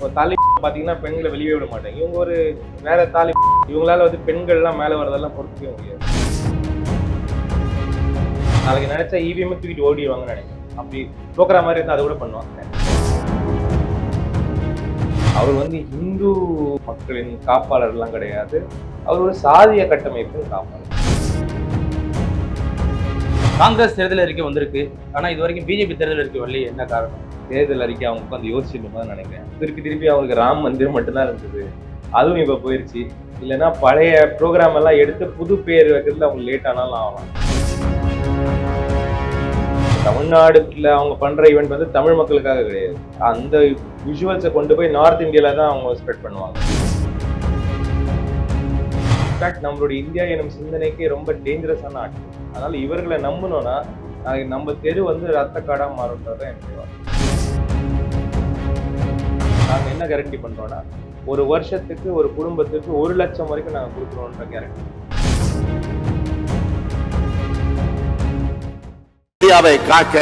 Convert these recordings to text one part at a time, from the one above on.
இப்போ தாலி பார்த்தீங்கன்னா பெண்களை வெளியே விட மாட்டாங்க. இவங்க ஒரு வேற தாலி இவங்களால வந்து பெண்கள்லாம் மேலே வரதெல்லாம் பொறுத்துக்கவே முடியாது. நாளைக்கு நினைச்சா இவிஎம் தூக்கிட்டு ஓடிடுவாங்கன்னு நினைக்கிறேன். அப்படி தோக்குற மாதிரி இருந்தால் அதை கூட பண்ணுவாங்க. அவர் வந்து இந்து மக்களின் காப்பாளர்லாம் கிடையாது. அவர் ஒரு சாதிய கட்டமைப்பின் காப்பாளர். காங்கிரஸ் தேர்தல் அறிக்கை வந்திருக்கு. ஆனா இது வரைக்கும் பிஜேபி தேர்தல் அறிக்கை வரலையே. என்ன காரணம்? தேர்தல் அறிக்கை அவங்க உட்காந்து யோசிச்சுட்டு தான் நினைக்கிறேன். திருப்பி திருப்பி அவங்களுக்கு ராம் மந்திரம் மட்டும்தான் இருந்தது. அதுவும் இப்போ போயிடுச்சு இல்லைன்னா பழைய ப்ரோக்ராம் எல்லாம் எடுத்து புது பேர் வைக்கிறதுல அவங்க லேட் ஆனாலும் ஆகலாம். தமிழ்நாடுல அவங்க பண்ற ஈவெண்ட் வந்து தமிழ் மக்களுக்காக கிடையாது. அந்த விஷுவல்ஸை கொண்டு போய் நார்த் இந்தியால தான் அவங்க ஸ்ப்ரெட் பண்ணுவாங்க. இன்ஃபேக்ட் நம்மளுடைய இந்தியா எனும் சிந்தனைக்கு ரொம்ப டேஞ்சரஸான ஆட்கள். அதனால இவர்களை நம்பணும்னா நம்ம தெரு வந்து ரத்த காடாக மாறுன்றது தான் என்னுடைய நாங்க என்ன கேரண்டி பண்றோம்னா ஒரு வருஷத்துக்கு ஒரு குடும்பத்துக்கு ஒரு லட்சம் வரைக்கும் நாங்க கொடுக்குறோன்ற கேரண்டி இந்தியாவை காக்க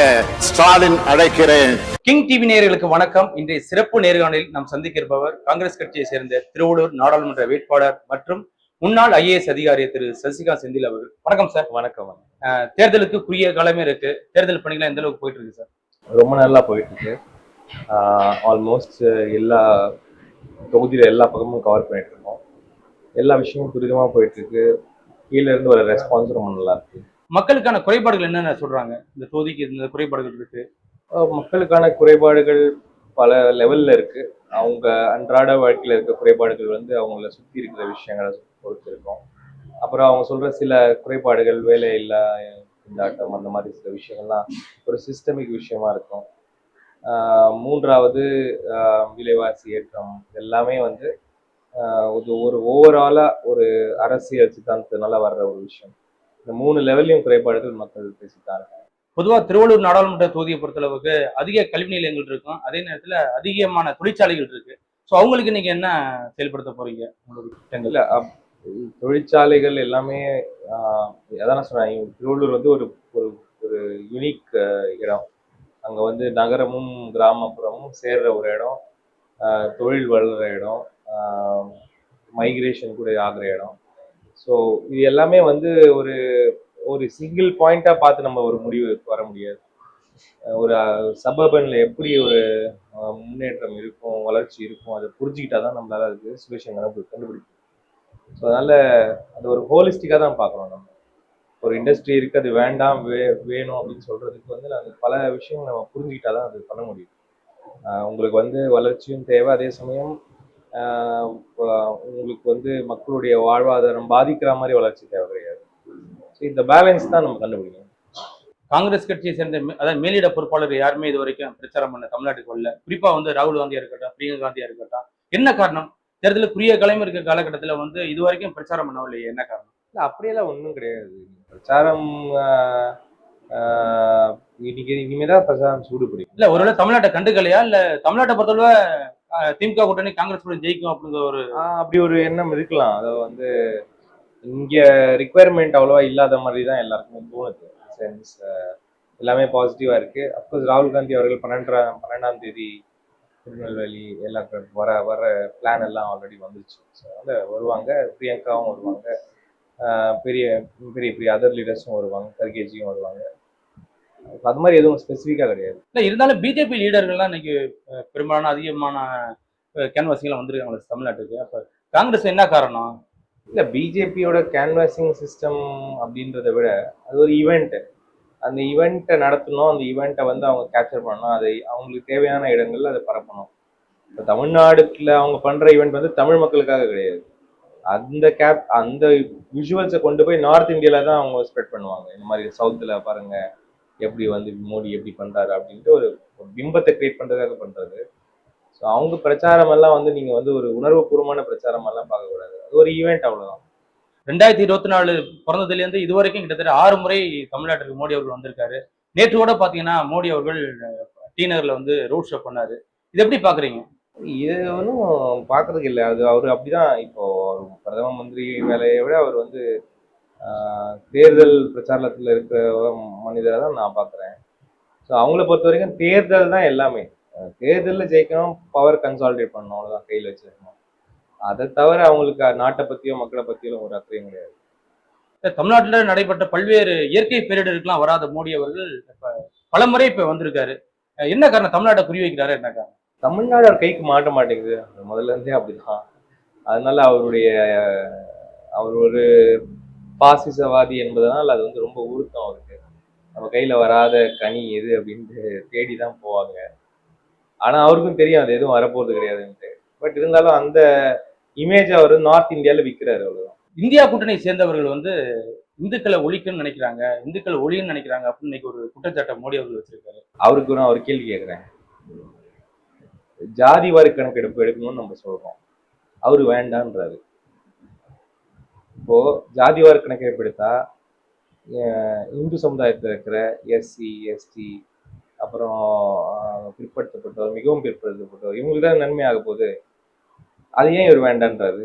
ஸ்டாலின் அழைக்கிறேன். கிங் டிவி நேயர்களுக்கு வணக்கம். இன்றைய சிறப்பு நேர்காணலில் நாம் சந்திக்க இருப்பவர் காங்கிரஸ் கட்சியை சேர்ந்த திருவள்ளூர் நாடாளுமன்ற வேட்பாளர் மற்றும் முன்னாள் ஐஏஎஸ் அதிகாரி திரு சசிகாந்த் செந்தில் அவர்கள். வணக்கம் சார். வணக்கம் தேர்தலுக்கு குறுகிய காலமே இருக்கு. தேர்தல் பணிகள் எந்த அளவுக்கு போயிட்டு இருக்கு சார்? ரொம்ப நல்லா போயிட்டு இருக்கு. ஆல்மோஸ்ட் எல்லா தொகுதியில எல்லா பக்கமும் கவர் பண்ணிட்டு இருக்கோம் எல்லா விஷயமும் துரிதமா போயிட்டு இருக்கு கீழ இருந்து வர ரெஸ்பான்ஸ் ரொம்ப நல்லா இருக்கு. மக்களுக்கான குறைபாடுகள் என்னென்ன சொல்றாங்க? இந்த தொகுதிக்கு இந்த குறைபாடுகள் இருக்கு. மக்களுக்கான குறைபாடுகள் பல லெவல்ல இருக்கு. அவங்க அன்றாட வாழ்க்கையில இருக்க குறைபாடுகள் வந்து அவங்கள சுத்தி இருக்கிற விஷயங்களை பொறுத்து இருக்கும் அப்புறம் அவங்க சொல்ற சில குறைபாடுகள் வேலை இல்லா திண்டாட்டம் அந்த மாதிரி சில விஷயங்கள்லாம் ஒரு சிஸ்டமிக் விஷயமா இருக்கும். மூன்றாவது விலைவாசி ஏற்றம். எல்லாமே வந்து ஒரு ஒரு ஓவராலா ஒரு அரசியல் சித்தாந்தத்தினால வர்ற ஒரு விஷயம். இந்த மூணு லெவல்லையும் குறைபாடுகள் மக்கள் பேசிட்டாங்க பொதுவா திருவள்ளூர் நாடாளுமன்ற தொகுதியை பொறுத்தளவுக்கு அதிக கல்வி நிலையங்கள் இருக்கும். அதே நேரத்துல அதிகமான தொழிற்சாலைகள் இருக்கு. ஸோ அவங்களுக்கு நீங்க என்ன செயல்படுத்த போறீங்க? உங்களுடைய திட்டங்கள். தொழிற்சாலைகள் எல்லாமே அதான் நான் சொன்னேன். திருவள்ளூர் வந்து ஒரு ஒரு யூனிக் இடம். அங்கே வந்து நகரமும் கிராமப்புறமும் சேர்ற ஒரு இடம் தொழில் வளர்கிற இடம் மைக்ரேஷன் கூட ஆகிற இடம். ஸோ இது எல்லாமே வந்து ஒரு ஒரு சிங்கிள் பாயிண்டாக பார்த்து நம்ம ஒரு முடிவு வர முடியாது. ஒரு சபர்பனில் எப்படி ஒரு முன்னேற்றம் இருக்கும் வளர்ச்சி இருக்கும் அதை புரிஞ்சுக்கிட்டா தான் நம்மளால அதுக்கு சொல்யூஷன் கண்டுபிடிக்கும் ஸோ அதனால் அது ஒரு ஹோலிஸ்டிக்காக தான் பார்க்குறோம் நம்ம. ஒரு இண்டஸ்ட்ரி இருக்கு அது வேண்டாம் வே வேணும் அப்படின்னு சொல்றதுக்கு வந்து நாங்கள் பல விஷயங்கள் நம்ம புரிஞ்சுக்கிட்டா தான் அது பண்ண முடியும். ஆஹ் உங்களுக்கு வந்து வளர்ச்சியும் தேவை. அதே சமயம் ஆஹ் உங்களுக்கு வந்து மக்களுடைய வாழ்வாதாரம் பாதிக்கிற மாதிரி வளர்ச்சி தேவை கிடையாது. ஸோ இந்த பேலன்ஸ் தான் நம்ம கண்டுபிடிக்கணும். காங்கிரஸ் கட்சியை சேர்ந்த அதாவது மேலிட பொறுப்பாளர் யாருமே இது வரைக்கும் பிரச்சாரம் பண்ண தமிழ்நாட்டுக்கு வரல. குறிப்பா வந்து ராகுல் காந்தியா இருக்கட்டும் பிரியங்கா காந்தியா இருக்கட்டும். என்ன காரணம்? தேர்தலுக்குரிய குறுகிய இருக்க காலகட்டத்துல வந்து இது வரைக்கும் பிரச்சாரம் பண்ணவில்லையே. என்ன காரணம்? இல்ல அப்படியெல்லாம் ஒன்றும் கிடையாது. பிரச்சாரம் இன்னைக்கு இனிமேதான் பிரச்சாரம் சூடு பிடிக்கும் இல்ல ஒருவேளை தமிழ்நாட்டை கண்டுக்கலையா? இல்ல தமிழ்நாட்டை பொறுத்தளவு திமுக கூட்டணி காங்கிரஸ் கூட ஜெயிக்கும் அப்படிங்கிற ஒரு அப்படி ஒரு எண்ணம் இருக்கலாம். அது வந்து இங்க ரிக்குவயர்மெண்ட் அவ்வளவா இல்லாத மாதிரி தான் எல்லாருக்குமே தோணுது. சென்ஸ் எல்லாமே பாசிட்டிவா இருக்கு. அப்கோர்ஸ் ராகுல் காந்தி அவர்கள் பன்னெண்டாம் பன்னெண்டாம் தேதி திருநெல்வேலி எல்லாம் வர வர பிளான் எல்லாம் ஆல்ரெடி வந்துருச்சு. ஸோ அதனால வருவாங்க பிரியங்காவும் வருவாங்க. பெரிய பெரிய பெரிய அதர் லீடர்ஸும் வருவாங்க கர்கேஜியும் வருவாங்க. அது மாதிரி எதுவும் ஸ்பெசிஃபிக்காக கிடையாது. இல்ல இருந்தாலும் பிஜேபி லீடர்கள்லாம் இன்னைக்கு பெரும்பாலான அதிகமான கேன்வாசிங்லாம் வந்திருக்காங்க தமிழ்நாட்டுக்கு. அப்ப காங்கிரஸ் என்ன காரணம்? இல்ல பிஜேபியோட கேன்வாசிங் சிஸ்டம் அப்படின்றத விட அது ஒரு ஈவெண்ட் அந்த ஈவெண்ட்டை நடத்தணும் அந்த ஈவெண்ட்டை வந்து அவங்க கேப்சர் பண்ணணும். அதை அவங்களுக்கு தேவையான இடங்கள்ல அதை பரப்பணும். இப்போ தமிழ்நாடுல அவங்க பண்ற ஈவெண்ட் வந்து தமிழ் மக்களுக்காக கிடையாது. அந்த கேப் அந்த விஷுவல்ஸை கொண்டு போய் நார்த் இந்தியால தான் அவங்க ஸ்ப்ரெட் பண்ணுவாங்க. இந்த மாதிரி சவுத்துல பாருங்க எப்படி வந்து மோடி எப்படி பண்றாரு அப்படின்ட்டு ஒரு பிம்பத்தை கிரியேட் பண்றதுக்காக பண்றது. ஸோ அவங்க பிரச்சாரம் எல்லாம் வந்து நீங்க வந்து ஒரு உணர்வுபூர்வமான பிரச்சாரம் எல்லாம் பார்க்க கூடாது. அது ஒரு ஈவெண்ட் அவ்வளவுதான். ரெண்டாயிரத்தி இருபத்தி நாலு பிறந்ததுல இருந்து இது வரைக்கும் கிட்டத்தட்ட ஆறு முறை தமிழ்நாட்டுக்கு மோடி அவர்கள் வந்திருக்காரு. நேற்று கூட பாத்தீங்கன்னா மோடி அவர்கள் டி நகர்ல வந்து ரோட் ஷோ பண்ணாரு. இது எப்படி பாக்குறீங்க? இது ஒன்றும் பார்க்கறதுக்கு இல்லை. அது அவர் அப்படிதான் இப்போ அவர் பிரதம மந்திரி வேலையை விட அவர் வந்து தேர்தல் பிரச்சாரத்தில் இருக்கிற மனிதரை தான் நான் பார்க்குறேன் ஸோ அவங்கள பொறுத்த வரைக்கும் தேர்தல் தான் எல்லாமே. தேர்தலில் ஜெயிக்கணும் பவர் கன்சாலிடேட் பண்ணணும் அவ்வளோதான் கையில் வச்சிருக்கணும். அதை தவிர அவங்களுக்கு நாட்டை பற்றியோ மக்களை பற்றியோ ஒரு அக்கறையும் கிடையாது. தமிழ்நாட்டுல நடைபெற்ற பல்வேறு இயற்கை பேரிடருக்குலாம் வராத மோடி அவர்கள் இப்ப பலமுறை இப்ப வந்திருக்காரு. என்ன காரணம்? தமிழ்நாட்டை குறி வைக்கிறாரு என்ன காரணம்? தமிழ்நாடு அவர் கைக்கு மாட்ட மாட்டேங்குது. முதல்ல இருந்தே அப்படிதான். அதனால அவருடைய அவர் ஒரு பாசிசவாதி என்பதனால் அது வந்து ரொம்ப உருத்தம் அவருக்கு. நம்ம கையில வராத கனி எது அப்படின்ட்டு தேடி தான் போவாங்க. ஆனா அவருக்கும் தெரியும் அது எதுவும் வரப்போறது கிடையாதுன்ட்டு. பட் இருந்தாலும் அந்த இமேஜ் அவர் நார்த் இந்தியால விற்கிறாரு அவ்வளவுதான் இந்தியா கூட்டணியை சேர்ந்தவர்கள் வந்து இந்துக்களை ஒழிக்கணும்னு நினைக்கிறாங்க இந்துக்களை ஒழியன்னு நினைக்கிறாங்க அப்படின்னு இன்னைக்கு ஒரு குற்றச்சாட்டை மோடி அவர்கள் வச்சிருக்காரு. அவருக்கு நான் ஒரு கேள்வி கேட்குறேன். ஜாதி வாரி கணக்கெடுப்பு எடுக்கணும்னு நம்ம சொல்றோம். அவரு வேண்டான்றாரு. இப்போ ஜாதி வாரி கணக்கெடுப்பு எடுத்தா இந்து சமுதாயத்தில் இருக்கிற எஸ்சி எஸ்டி அப்புறம் அஹ், பிற்படுத்தப்பட்டவர் மிகவும் பிற்படுத்தப்பட்டவர் இவங்களுக்கு தான் நன்மை ஆக போகுது. அது ஏன் இவர் வேண்டான்றாரு?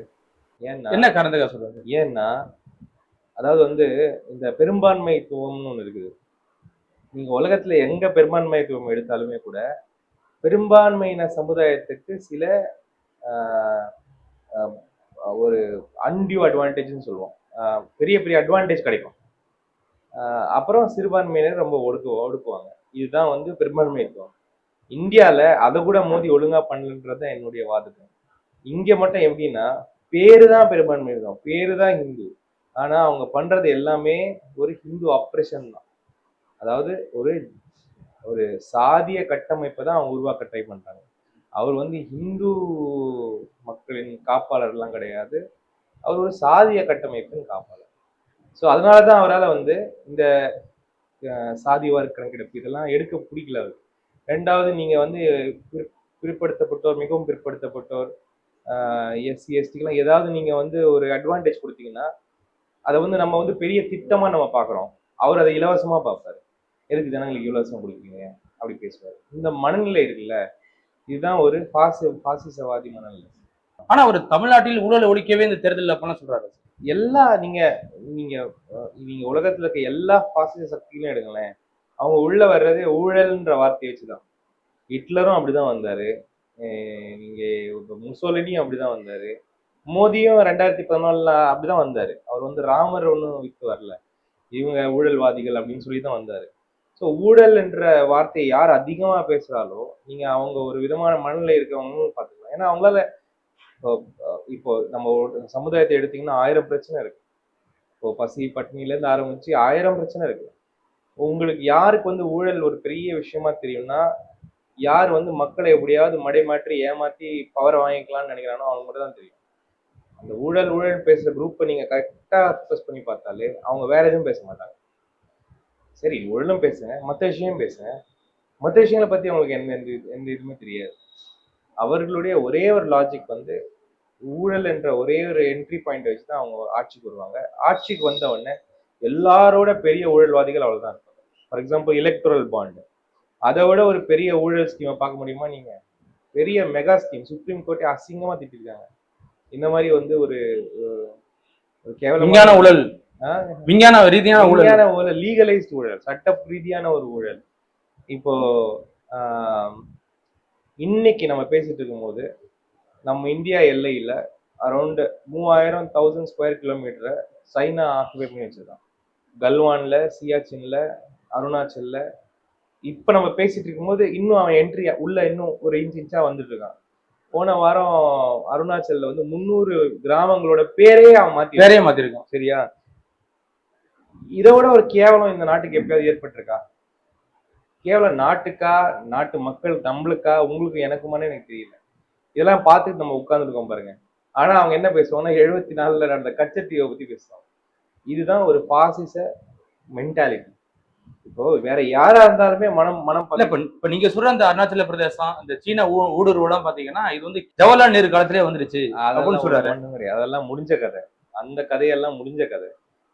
ஏன்னா என்ன காரணத்துக்காக சொல்றாரு? ஏன்னா அதாவது வந்து இந்த பெரும்பான்மைத்துவம்னு ஒன்று இருக்குது. நீங்க உலகத்துல எங்க பெரும்பான்மைத்துவம் எடுத்தாலுமே கூட பெரும்பான்மையின சமுதாயத்துக்கு சில ஒரு அன்டியூ அட்வான்டேஜ்னு சொல்லுவோம். பெரிய பெரிய அட்வான்டேஜ் கிடைக்கும். அப்புறம் சிறுபான்மையினர் ரொம்ப ஒடுக்கு ஒடுக்குவாங்க. இதுதான் வந்து பெரும்பான்மைத்துவம். இந்தியாவில் அதை கூட மோதி ஒழுங்காக பண்ணலன்றது தான் என்னுடைய வாதம். இங்கே மட்டும் எப்படின்னா பேரு தான் பெரும்பான்மை இருக்கும் பேரு தான் ஹிந்து. ஆனால் அவங்க பண்ணுறது எல்லாமே ஒரு ஹிந்து அப்ரேஷன் தான். அதாவது ஒரு ஒரு சாதிய கட்டமைப்பை தான் அவங்க உருவாக்க ட்ரை பண்ணுறாங்க அவர் வந்து ஹிந்து மக்களின் காப்பாளர்லாம் கிடையாது. அவர் ஒரு சாதிய கட்டமைப்பின் காப்பாளர். ஸோ அதனால தான் அவரால் வந்து இந்த சாதி சாதிவார் கணக்கெடுப்பு இதெல்லாம் எடுக்க பிடிக்கல அவர். ரெண்டாவது நீங்கள் வந்து பிற்- பிற்படுத்தப்பட்டோர் மிகவும் பிற்படுத்தப்பட்டோர் எஸ்சி எஸ்டிக்கெலாம் ஏதாவது நீங்கள் வந்து ஒரு அட்வான்டேஜ் கொடுத்தீங்கன்னா அதை வந்து நம்ம வந்து பெரிய திட்டமாக நம்ம பார்க்குறோம். அவர் அதை இலவசமாக பார்ப்பார். எதுக்கு ஜனங்களுக்கு இலவசம் கொடுக்குறீங்க? அப்படி பேசுவார். இந்த மனநிலை இருக்குல்ல இதுதான் ஒரு பாசி பாசிசவாதி மனநிலை. ஆனா அவர் தமிழ்நாட்டில் ஊழலை ஒழிக்கவே இந்த தேர்தலில் அப்பெல்லாம் சொல்றாரு? எல்லா நீங்க நீங்க நீங்க உலகத்துல இருக்க எல்லா பாசிச சக்திகளையும் எடுங்களேன். அவங்க உள்ள வர்றதே ஊழல்ன்ற வார்த்தையை வச்சுதான். ஹிட்லரும் அப்படிதான் வந்தாரு. நீங்க முசோலினியும் அப்படிதான் வந்தாரு. மோடியும் ரெண்டாயிரத்தி பதினாலுல அப்படிதான் வந்தாரு. அவர் வந்து ராமர் ஒன்றும் வித்து வரல. இவங்க ஊழல்வாதிகள் அப்படின்னு சொல்லி தான் வந்தாரு. ஸோ ஊழல் என்ற வார்த்தையை யார் அதிகமாக பேசுகிறாலோ நீங்கள் அவங்க ஒரு விதமான மனநிலை இருக்கவங்களும் பார்த்துக்கலாம். ஏன்னா அவங்களால இப்போ நம்ம ஒரு சமுதாயத்தை எடுத்தீங்கன்னா ஆயிரம் பிரச்சனை இருக்கு. இப்போ பசி பட்டினிலேருந்து ஆரம்பிச்சு ஆயிரம் பிரச்சனை இருக்கு. உங்களுக்கு யாருக்கு வந்து ஊழல் ஒரு பெரிய விஷயமா தெரியும்னா யார் வந்து மக்களை எப்படியாவது மடை மாற்றி ஏமாத்தி பவரை வாங்கிக்கலாம்னு நினைக்கிறானோ அவங்க மட்டும் தான் தெரியும். அந்த ஊழல் ஊழல் பேசுற குரூப்பை நீங்க கரெக்டா ஃபோக்கஸ் பண்ணி பார்த்தாலே அவங்க வேற எதுவும் பேச மாட்டாங்க. சரி ஒழுங்கும் பேசுங்க மற்ற விஷயம் பேசுங்க மற்ற விஷயங்களை பத்தி அவங்களுக்கு எந்த எந்த எந்த இதுவுமே தெரியாது. அவர்களுடைய ஒரே ஒரு லாஜிக் வந்து ஊழல் என்ற ஒரே ஒரு என்ட்ரி பாயிண்ட் வச்சு தான் அவங்க ஆட்சிக்கு வருவாங்க. ஆட்சிக்கு வந்த உடனே எல்லாரோட பெரிய ஊழல்வாதிகள் அவ்வளவுதான் இருப்பாங்க. ஃபார் எக்ஸாம்பிள் எலக்ட்ரல் பாண்டு அதை விட ஒரு பெரிய ஊழல் ஸ்கீமை பார்க்க முடியுமா நீங்க? பெரிய மெகா ஸ்கீம் சுப்ரீம் கோர்ட்டே அசிங்கமா திட்டிருக்காங்க. இந்த மாதிரி வந்து ஒரு ஒரு- கேவலமான ஊழல். விஞ்ஞான ரீதியான ஊழல். விஞ்ஞான ஊழல் லீகலைஸ்ட் ஊழல் சட்ட ரீதியான ஒரு ஊழல். இப்போ இன்னைக்கு நம்ம பேசிட்டு இருக்கும்போது நம்ம இந்தியா எல்லையில அரௌண்ட் மூவாயிரம் தௌசண்ட் ஸ்கொயர் கிலோமீட்டரை சைனா ஆக்குபை பண்ணி வச்சிருக்கான். கல்வான்ல சியாச்சின்ல அருணாச்சல்ல. இப்ப நம்ம பேசிட்டு இருக்கும்போது இன்னும் அவன் என்ட்ரி உள்ள இன்னும் ஒரு இன்ச் இன்ச்சா வந்துட்டு இருக்கான். போன வாரம் அருணாச்சல்ல வந்து முந்நூறு கிராமங்களோட பேரே அவன் மாத்தி வேறையே மாத்திருக்கோம் சரியா? இதை விட ஒரு கேவலம் இந்த நாட்டுக்கு எப்பயாவது ஏற்பட்டிருக்கா? கேவலம் நாட்டுக்கா? நாட்டு மக்கள் நம்மளுக்கா? உங்களுக்கு எனக்குமானே எனக்கு தெரியல. இதெல்லாம் பார்த்துட்டு நம்ம உட்கார்ந்துருக்கோம் பாருங்க. ஆனா அவங்க என்ன பேசுவாங்கன்னா எழுபத்தி நாலுல நடந்த கச்சத்தீவை பத்தி பேசுவாங்க. இதுதான் ஒரு பாசிச மென்டாலிட்டி இப்போ வேற யாரா இருந்தாலுமே மனம் மனம் இப்ப நீங்க சொல்ற அந்த அருணாச்சல பிரதேசம் இந்த சீன ஊ- ஊடுருவலாம் பாத்தீங்கன்னா இது வந்து ஜவஹர்லால் நேரு காலத்திலே வந்துருச்சு. அப்படின்னு சொல்றாரு. அதெல்லாம் முடிஞ்ச கதை. அந்த கதையெல்லாம் முடிஞ்ச கதை.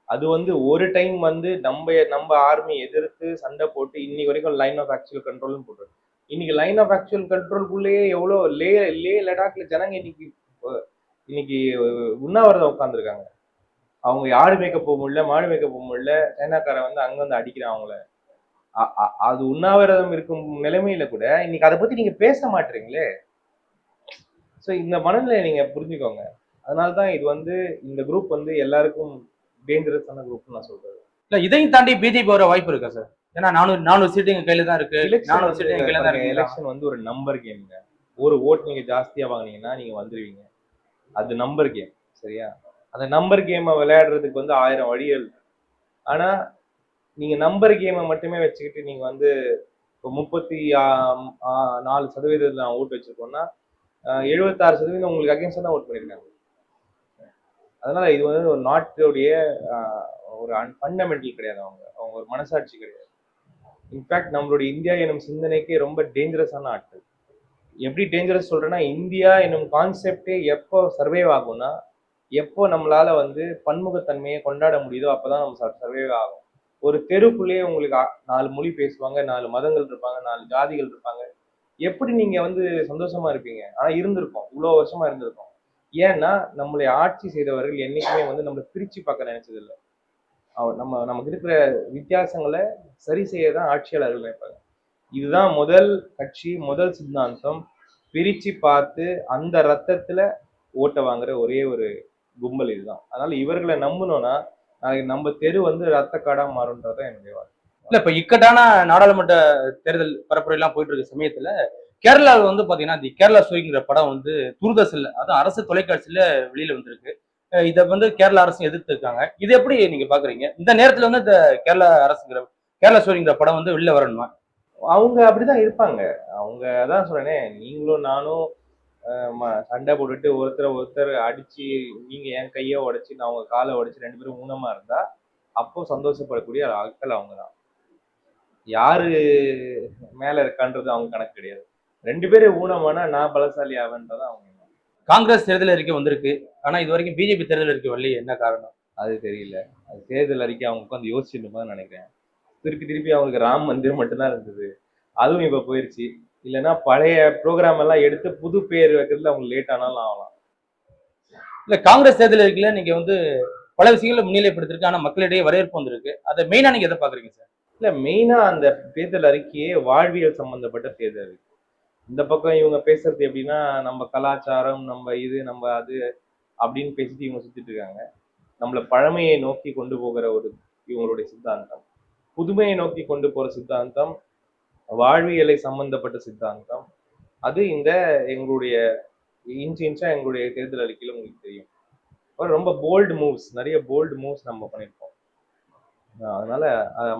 அது வந்து ஒரு டைம் வந்து நம்ம நம்ம ஆர்மி எதிர்த்து சண்டை போட்டு இன்னைக்கு வரைக்கும் லைன் ஆஃப் ஆக்சுவல் கண்ட்ரோல்னு போட்டுருக்கு. இன்னைக்கு லைன் ஆஃப் ஆக்சுவல் கண்ட்ரோல்குள்ளேயே எவ்வளோ லே லே லடாக்ல ஜனங்க இன்னைக்கு இன்னைக்கு உண்ணாவிரதம் உட்காந்துருக்காங்க அவங்க யாரு மேய்க்க போக முடியல மாடு மேய்க்க போக முடியல சைனாக்காரன் வந்து அங்க வந்து அடிக்கிறான் அவங்கள. அ- அது உண்ணாவிரதம் இருக்கும் நிலைமையில கூட இன்னைக்கு அதை பத்தி நீங்க பேச மாட்டீங்களே. ஸோ இந்த மனநிலையை நீங்க புரிஞ்சுக்கோங்க. அதனால தான் இது வந்து இந்த குரூப் வந்து எல்லாருக்கும் டேஞ்சரஸான குரூப் நான் சொல்றது. இல்ல இதையும் தாண்டி பிஜேபி வர வாய்ப்பு இருக்கா சார் ஏன்னா நானூறு நானூறு சீட்டு எங்க கையில தான் இருக்கு. நானூறு சீட்டு எங்க கையில தான் இருக்கு எலெக்ஷன் வந்து ஒரு நம்பர் கேம்ங்க ஒரு ஓட் நீங்க ஜாஸ்தியா வாங்குனீங்கன்னா நீங்க வந்துருவீங்க. அது நம்பர் கேம் சரியா? அந்த நம்பர் கேமை விளையாடுறதுக்கு வந்து ஆயிரம் வழிகள். ஆனா நீங்க நம்பர் கேமை மட்டுமே வச்சுக்கிட்டு நீங்க வந்து இப்போ முப்பத்தி நாலு சதவீதத்தில் நான் ஓட்டு வச்சிருக்கோம்னா எழுபத்தாறு சதவீதம் உங்களுக்கு அகேன்ஸ்டாக தான் ஓட் பண்ணியிருக்காங்க அதனால இது வந்து ஒரு நாட்டுடைய ஒரு ஃபண்டமெண்டல் கிடையாது அவங்க. அவங்க ஒரு மனசாட்சி கிடையாது. இன்ஃபேக்ட் நம்மளுடைய இந்தியா எனும் சிந்தனைக்கே ரொம்ப டேஞ்சரஸான ஆட்கள். எப்படி டேஞ்சரஸ் சொல்றேன்னா இந்தியா எனும் கான்செப்டே எப்போ சர்வைவ் ஆகும்னா எப்போ நம்மளால வந்து பன்முகத்தன்மையை கொண்டாட முடியுதோ அப்பதான் நம்ம சர்வைவ் ஆகும். ஒரு தெருக்குள்ளேயே உங்களுக்கு நாலு மொழி பேசுவாங்க நாலு மதங்கள் இருப்பாங்க நாலு ஜாதிகள் இருப்பாங்க. எப்படி நீங்க வந்து சந்தோஷமா இருப்பீங்க? ஆனா இருந்திருக்கோம் இவ்வளவு வருஷமா இருந்திருக்கோம் ஏன்னா நம்மளை ஆட்சி செய்தவர்கள் என்னைக்குமே வந்து நம்மளை பிரிச்சு பார்க்க நினைச்சது இல்லை நம்ம நமக்கு இருக்கிற வித்தியாசங்களை சரி செய்ய தான் ஆட்சியாளர்கள் நினைப்பாங்க. இதுதான் முதல் கட்சி முதல் சித்தாந்தம். பிரிச்சு பார்த்து அந்த ரத்தத்துல ஓட்ட வாங்குற ஒரே ஒரு கும்பல் இதுதான். அதனால இவர்களை நம்பணும்னா நாளைக்கு நம்ம தெரு வந்து ரத்த காடா மாறும்ன்றதான் என்னுடைய வாழ்க்கை. இல்ல இப்ப இக்கட்டான நாடாளுமன்ற தேர்தல் பரப்புரை எல்லாம் போயிட்டு இருக்க சமயத்துல கேரளாவில் வந்து பார்த்தீங்கன்னா தி கேரளா ஸ்டோரிங்கிற படம் வந்து தூர்தர்ஷன்ல அதுவும் அரசு தொலைக்காட்சியில வெளியில வந்திருக்கு. இதை வந்து கேரளா அரசு எதிர்த்துருக்காங்க இது எப்படி நீங்க பாக்குறீங்க? இந்த நேரத்துல வந்து இந்த கேரளா அரசுங்கிற கேரளா ஸ்டோரிங்கிற படம் வந்து வெளில வரணுமா? அவங்க அப்படிதான் இருப்பாங்க. அவங்க அதான் சொல்றேனே நீங்களும் நானும் ம- சண்டை போட்டுட்டு ஒருத்தரை ஒருத்தர் அடிச்சு நீங்க என் கையை உடைச்சு நான் உங்க காலை உடைச்சு ரெண்டு பேரும் ஊனமா இருந்தா அப்போ சந்தோஷப்படக்கூடிய ஆட்கள் அவங்க தான் யாரு மேல இருக்கான்றது அவங்க கணக்கு கிடையாது. ரெண்டு பேரும் ஊனமானா நான் பலசாலி ஆவேன்றது அவங்க. காங்கிரஸ் தேர்தல் அறிக்கை வந்திருக்கு. ஆனா இது வரைக்கும் பிஜேபி தேர்தல் அறிக்கை வரலையே. என்ன காரணம்? அது தெரியல. அது தேர்தல் அறிக்கை அவங்க உட்காந்து யோசிச்சுட்டு நினைக்கிறேன். திருப்பி திருப்பி அவங்களுக்கு ராம் மந்திர் மட்டும்தான் இருந்தது. அதுவும் இப்ப போயிருச்சு. இல்லைன்னா பழைய ப்ரோக்ராம் எல்லாம் எடுத்து புது பேர் வைக்கிறதுல அவங்க லேட் ஆனாலும் ஆகலாம். இல்ல காங்கிரஸ் தேர்தல் அறிக்கையில நீங்க வந்து பல விஷயங்களை முன்னிலைப்படுத்திருக்கு ஆனா மக்களிடையே வரவேற்பு வந்திருக்கு. அதை மெயினா நீங்க எதை பாக்குறீங்க சார் இல்ல மெயினா அந்த தேர்தல் அறிக்கையே வாழ்வியல் சம்பந்தப்பட்ட தேர்தல் அறிக்கை. இந்த பக்கம் இவங்க பேசுறது எப்படின்னா நம்ம கலாச்சாரம் நம்ம இது நம்ம அது அப்படின்னு பேசிட்டு இவங்க சுத்திட்டு இருக்காங்க. நம்மள பழமையை நோக்கி கொண்டு போகிற ஒரு இவங்களுடைய சித்தாந்தம். புதுமையை நோக்கி கொண்டு போற சித்தாந்தம் வாழ்வியலை சம்பந்தப்பட்ட சித்தாந்தம். அது இந்த எங்களுடைய இன்ச்சு இன்ச்சா எங்களுடைய தேர்தல் அறிக்கையில உங்களுக்கு தெரியும். ரொம்ப போல்டு மூவ்ஸ் நிறைய போல்டு மூவ்ஸ் நம்ம பண்ணியிருக்கோம். அதனால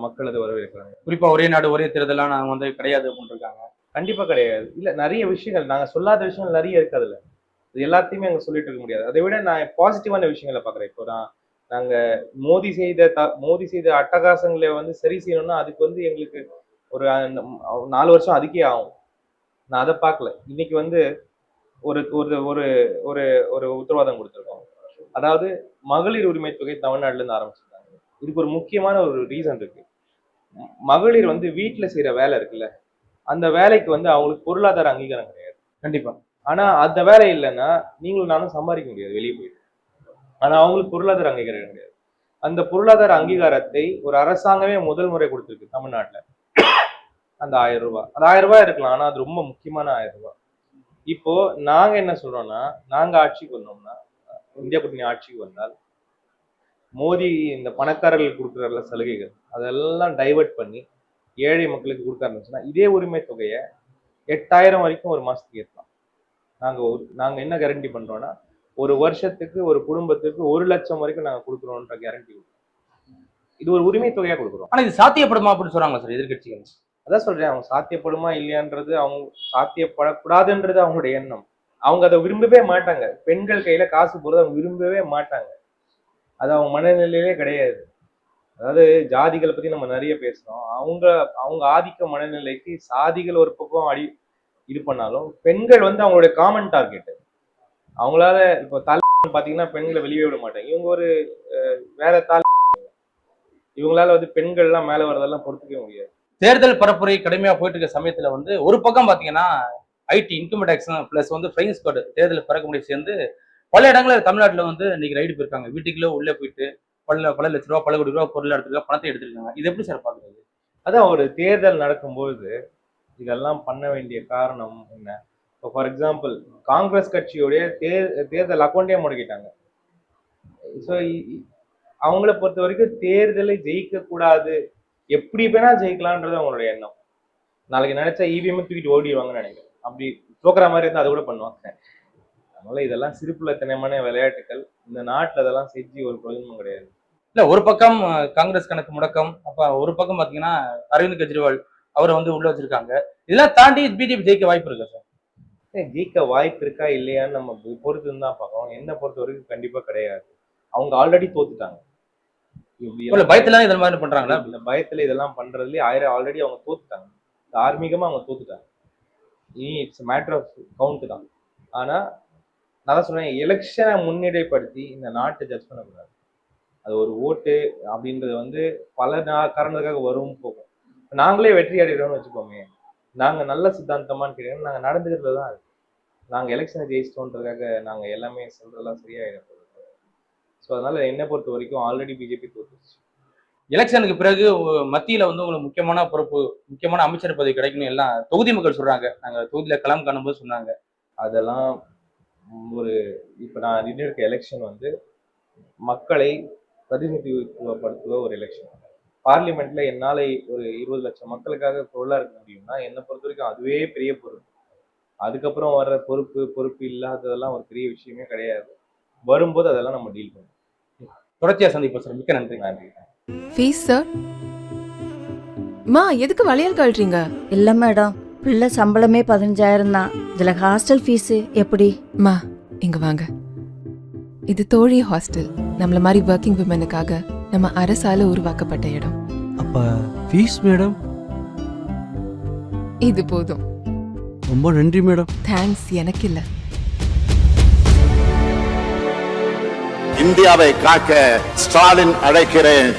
மக்கள் அதை வரவேற்கிறாங்க. குறிப்பா ஒரே நாடு ஒரே தேர்தலாம் நாங்கள் வந்து கிடையாது அப்படின்னு இருக்காங்க. கண்டிப்பா கிடையாது. இல்ல நிறைய விஷயங்கள் நாங்க சொல்லாத விஷயங்கள் நிறைய இருக்கு அதுல. இது எல்லாத்தையுமே அங்க சொல்லிட்டு இருக்க முடியாது. அதை விட நான் பாசிட்டிவான விஷயங்களை பாக்குறேன் இப்போ நான் நாங்க மோதி செய்த த- மோதி செய்த அட்டகாசங்களை வந்து சரி செய்யணும்னா அதுக்கு வந்து எங்களுக்கு ஒரு நாலு வருஷம் அதுக்கே ஆகும். நான் அதை பார்க்கல. இன்னைக்கு வந்து ஒரு ஒரு ஒரு ஒரு ஒரு உத்தரவாதம் கொடுத்துருக்கோம். அதாவது மகளிர் உரிமை தொகை தமிழ்நாட்டுல இருந்து ஆரம்பிச்சிருக்காங்க. இதுக்கு ஒரு முக்கியமான ஒரு ரீசன் இருக்கு. மகளிர் வந்து வீட்டுல செய்யற வேலை இருக்குல்ல? அந்த வேலைக்கு வந்து அவங்களுக்கு பொருளாதார அங்கீகாரம் கிடையாது. கண்டிப்பா. ஆனா அந்த வேலை இல்லைன்னா நீங்களும் நானும் சம்பாதிக்க முடியாது வெளியே போயிட்டு. ஆனா அவங்களுக்கு பொருளாதார அங்கீகாரம் கிடையாது. அந்த பொருளாதார அங்கீகாரத்தை ஒரு அரசாங்கமே முதல் முறை கொடுத்துருக்கு தமிழ்நாட்டுல. அந்த ஆயிரம் ரூபாய். அந்த ஆயிரம் ரூபாய் இருக்கலாம் ஆனா அது ரொம்ப முக்கியமான ஆயிரம் ரூபாய். இப்போ நாங்க என்ன சொல்றோம்னா நாங்க ஆட்சிக்கு வந்தோம்னா இந்தியா கூட்டணி ஆட்சிக்கு வந்தால் மோடி இந்த பணக்காரர்கள் கொடுக்குற சலுகைகள் அதெல்லாம் டைவர்ட் பண்ணி ஏழை மக்களுக்கு கொடுக்க ஆரம்பிச்சுன்னா இதே உரிமை தொகையை எட்டாயிரம் வரைக்கும் ஒரு மாசத்துக்கு ஏற்றலாம் நாங்க ஒரு நாங்க என்ன கேரண்டி பண்றோம்னா ஒரு வருஷத்துக்கு ஒரு குடும்பத்துக்கு ஒரு லட்சம் வரைக்கும் நாங்க கொடுக்குறோம்ன்ற கேரண்டி இது ஒரு உரிமை தொகையா கொடுக்குறோம். ஆனா இது சாத்தியப்படுமா அப்படின்னு சொல்றாங்க சார் எதிர்கட்சிகள் அதான் சொல்றேன் அவங்க சாத்தியப்படுமா இல்லையான்றது அவங்க சாத்தியப்படக்கூடாதுன்றது அவங்களுடைய எண்ணம். அவங்க அதை விரும்பவே மாட்டாங்க. பெண்கள் கையில காசு போறது அவங்க விரும்பவே மாட்டாங்க. அது அவங்க மனநிலையிலே கிடையாது. அதாவது ஜாதிகளை பத்தி நம்ம நிறைய பேசுறோம். அவங்க அவங்க ஆதிக்க மனநிலைக்கு சாதிகள் ஒரு பக்கம் அடி இது பண்ணாலும் பெண்கள் வந்து அவங்களுடைய காமன் டார்கெட் அவங்களால இப்போ தாலி பாத்தீங்கன்னா பெண்களை வெளியே விட மாட்டாங்க. இவங்க ஒரு வேற தாலி இவங்களால வந்து பெண்கள்லாம் மேல வரதெல்லாம் பொறுத்துக்கவே முடியாது. தேர்தல் பரப்புரை கடுமையா போயிட்டு இருக்க சமயத்துல வந்து ஒரு பக்கம் பாத்தீங்கன்னா ஐடி இன்கம் டேக்ஸ் பிளஸ் வந்து ஃபிளைங் கோட் தேர்தல் பறக்க சேர்ந்து பல இடங்கள்ல தமிழ்நாட்டுல வந்து இன்னைக்கு ரைடு போயிருக்காங்க. வீட்டுக்குள்ளே உள்ளே போயிட்டு பல பல லட்ச ரூபா பல கோடி ரூபா பொருள் எடுத்துருக்கா பணத்தை எடுத்துருக்காங்க. இது எப்படி சார் பாக்குறது? அதான் ஒரு தேர்தல் நடக்கும்போது இதெல்லாம் பண்ண வேண்டிய காரணம் என்ன? இப்போ ஃபார் எக்ஸாம்பிள் காங்கிரஸ் கட்சியுடைய தேர் தேர்தல் அக்கௌண்டே முடக்கிட்டாங்க. ஸோ அவங்கள பொறுத்த வரைக்கும் தேர்தலை ஜெயிக்க கூடாது. எப்படி வேணா ஜெயிக்கலான்றது அவங்களுடைய எண்ணம். நாளைக்கு நினைச்சா இவிஎம் தூக்கிட்டு ஓடிடுவாங்கன்னு நினைக்கிறேன். அப்படி தோக்குற மாதிரி இருந்தால் அதை கூட பண்ணுவாங்க. அதனால இதெல்லாம் சிறுப்புலத்தனமான விளையாட்டுகள் இந்த நாட்டில் அதெல்லாம் செஞ்சு ஒரு பிரயோஜனமும் கிடையாது. இல்ல ஒரு பக்கம் காங்கிரஸ் கணக்கு முடக்கம் அப்ப ஒரு பக்கம் பாத்தீங்கன்னா அரவிந்த் கெஜ்ரிவால் அவரை வந்து உள்ள வச்சிருக்காங்க. இதெல்லாம் தாண்டி பிஜேபி ஜெயிக்க வாய்ப்பு இருக்கா சார்? ஜெயிக்க வாய்ப்பு இருக்கா இல்லையான்னு நம்ம பொறுத்து தான் பார்க்கணும் என்ன பொறுத்த வரைக்கும் கண்டிப்பா கிடையாது. அவங்க ஆல்ரெடி தோத்துட்டாங்க. பயத்துல இதெல்லாம் மாதிரி பண்றாங்களா? இந்த பயத்துல இதெல்லாம் பண்றதுலயே ஆயிரம் ஆல்ரெடி அவங்க தோத்துட்டாங்க. தார்மீகமா அவங்க தோத்துட்டாங்க. இனி இட்ஸ் மேட்டர் ஆஃப் கவுண்ட் தான். ஆனா நான் சொன்னேன் எலெக்ஷனை முன்னிலைப்படுத்தி இந்த நாட்டை ஜட்ஜ் பண்ணக்கூடாது. அது ஒரு ஓட்டு அப்படின்றது வந்து பல காரணத்துக்காக வரும் போகும். நாங்களே வெற்றி அடைகிறோம்னு வச்சுக்கோமே. நாங்க நல்ல சித்தாந்தமான்னு கேட்டீங்கன்னா நாங்க நடந்துக்கிறதுல தான் இருக்கு. நாங்க எலெக்ஷனை ஜெயிச்சிட்டோன்றதுக்காக நாங்க எல்லாமே சொல்றதெல்லாம் சரியாயிடும். ஸோ அதனால என்னை பொறுத்த வரைக்கும் ஆல்ரெடி பிஜேபி தோத்துச்சு எலெக்ஷனுக்கு பிறகு மத்தியில வந்து உங்களுக்கு முக்கியமான பொறுப்பு முக்கியமான அமைச்சர் பதவி கிடைக்கணும் எல்லாம் தொகுதி மக்கள் சொல்றாங்க. நாங்க தொகுதியில களம் காணும்போது சொன்னாங்க. அதெல்லாம் ஒரு இப்போ நான் நின்று இருக்க எலெக்ஷன் வந்து மக்களை பிரதிநிதித்துவப்படுத்துவ ஒரு எலெக்ஷன் பார்லிமெண்ட்ல என்னால் ஒரு இருபது லட்சம் மக்களுக்காக குரலா இருக்க முடியும்னா என்னை பொறுத்த வரைக்கும் அதுவே பெரிய பொறுப்பு அதுக்கப்புறம் வர்ற பொறுப்பு பொறுப்பு இல்லாததெல்லாம் ஒரு பெரிய விஷயமே கிடையாது. வரும்போது அதெல்லாம் நம்ம டீல் பண்ணுவோம் தொடர்ச்சியா சந்திப்போம் சார். மிக்க நன்றி. நன்றி. Fees sir? மா எதுக்கு வளையல் கழட்டுறீங்க? இல்ல மேடம். பிள்ளை சம்பளமே பதினஞ்சாயிரம் தான். இதுல ஹாஸ்டல் ஃபீஸ் எப்படி? மா இங்க வாங்க. இது தோழி ஹாஸ்டல். நம்மள மாதிரி ஒர்க்கிங் விமனுக்காக நம்ம அரசால உருவாக்கப்பட்ட இடம். அப்ப ஃபீஸ் மேடம் இது போதும். ரொம்ப நன்றி மேடம் தேங்க்ஸ் எனக்கு இல்ல. இந்தியாவை காக்க ஸ்டாலின் அழைக்கிறேன்.